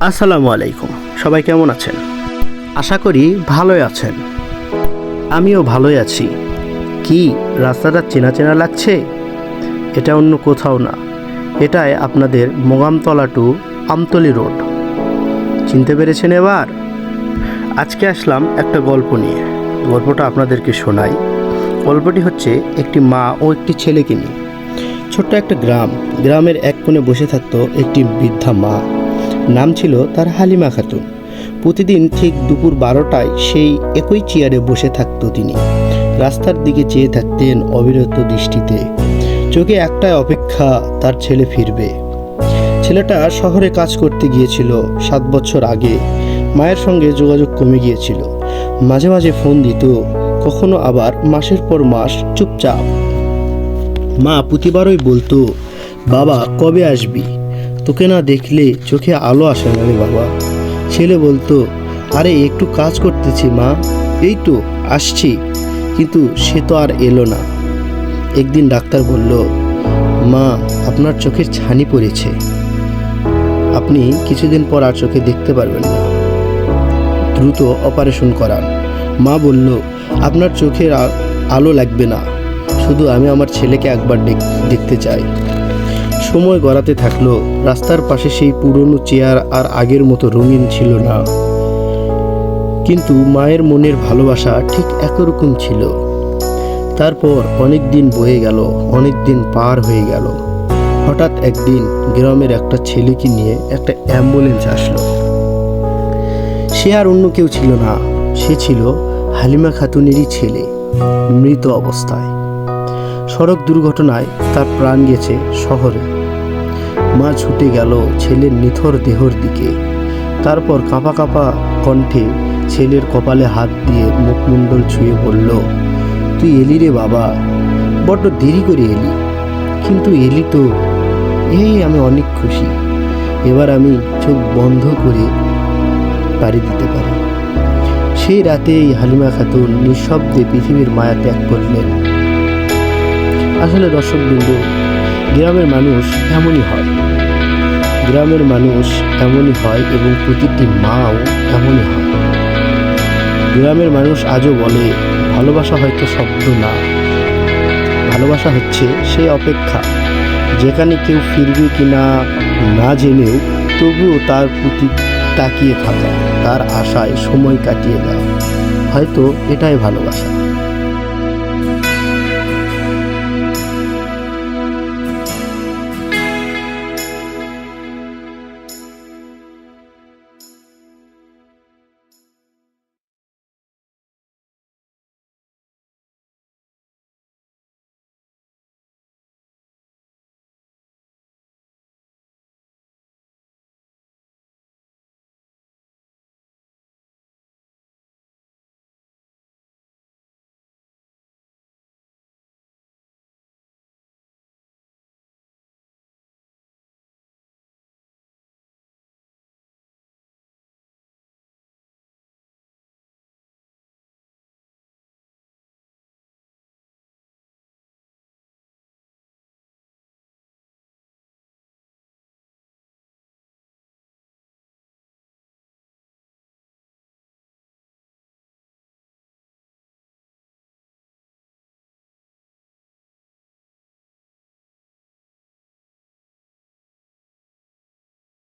আসসালামু আলাইকুম। সবাই কেমন আছেন? আশা করি ভালোই আছেন। আমিও ভালোই আছি। কি রাস্তাটা চেনা চেনা লাগছে? এটা অন্য কোথাও না। এটাই আপনাদের মোগামতলা টু আমতলি রোড। চিনতে পেরেছেন এবার? আজকে আসলাম একটা গল্প নিয়ে। গল্পটা আপনাদেরকে শোনাই। গল্পটি হচ্ছে একটি মা ও একটি ছেলেকে নিয়ে। ছোট্ট একটা গ্রাম। গ্রামের এক কোণে বসে থাকতো একটি বৃদ্ধা মা। নাম ছিল তার হালিমা খাতুন। প্রতিদিন ঠিক দুপুর বারোটায় সেই একই চেয়ারে বসে থাকতো তিনি। রাস্তার দিকে চেয়ে থাকতেন অবিরত দৃষ্টিতে। চোখে একটাই অপেক্ষা, তার ছেলে ফিরবে। ছেলেটা শহরে কাজ করতে গিয়েছিল সাত বছর আগে। মায়ের সঙ্গে যোগাযোগ কমে গিয়েছিল। মাঝে মাঝে ফোন দিত, কখনো আবার মাসের পর মাস চুপচাপ। মা প্রতিবারই বলতো, বাবা, কবে আসবি? তোকে না দেখলে চোখে আলো আসে না রে বাবা। ছেলে বলতো, আরে, একটু কাজ করতেছি মা। এই তো, আসছি। কিন্তু সে তো আর এলো না। একদিন ডাক্তার বলল, মা, আপনার চোখের ছানি পড়েছে। আপনি কিছুদিন পর আর চোখে দেখতে পারবেন না। দ্রুত অপারেশন করান। মা বলল, আপনার চোখের আলো লাগবে না। শুধু আমি আমার ছেলেকে একবার দেখতে চাই। সময় গড়াতে থাকল, রাস্তার পাশে সেই পুরনো চেয়ার আর আগের মতো রঙিন ছিল না। কিন্তু মায়ের মনের ভালোবাসা ঠিক একরকম ছিল। তারপর অনেক দিন বয়ে গেল অনেক দিন পার হয়ে গেল। হঠাৎ একদিন গ্রামের একটা ছেলেকে নিয়ে একটা অ্যাম্বুলেন্স আসলো। সে আর অন্য কেউ ছিল না, সে ছিল হালিমা খাতুনেরই ছেলে, মৃত অবস্থায়। সড়ক দুর্ঘটনায় তার প্রাণ গেছে শহরে। মা ছুটে গেল ছেলের নিথর দেহর দিকে। তারপর কাঁপা কাঁপা কণ্ঠে ছেলের কপালে হাত দিয়ে মুখমণ্ডল ছুঁয়ে বলল, তুই এলি রে বাবা। বড্ড দেরি করে এলি। কিন্তু এলি তো। এই আমি অনেক খুশি। এবার আমি চোখ বন্ধ করে পাড়ি দিতে পারি। সেই রাতেই হালিমা খাতুন নিঃশব্দে পৃথিবীর মায়া ত্যাগ করলেন। আসলে দর্শক দর্শকবৃন্দ, গ্রামের মানুষ এমনই হয়। গ্রামের মানুষ এমনই হয় এবং প্রতিটি মাও এমনই হয়। গ্রামের মানুষ আজও বলে, ভালোবাসা হয়তো শব্দ না। ভালোবাসা হচ্ছে সেই অপেক্ষা। যেখানে কেউ ফিরবে কিনা না জেনেও তবুও তার প্রতি তাকিয়ে থাকা, তার আশায় সময় কাটিয়ে দেওয়া। হয়তো এটাই ভালোবাসা।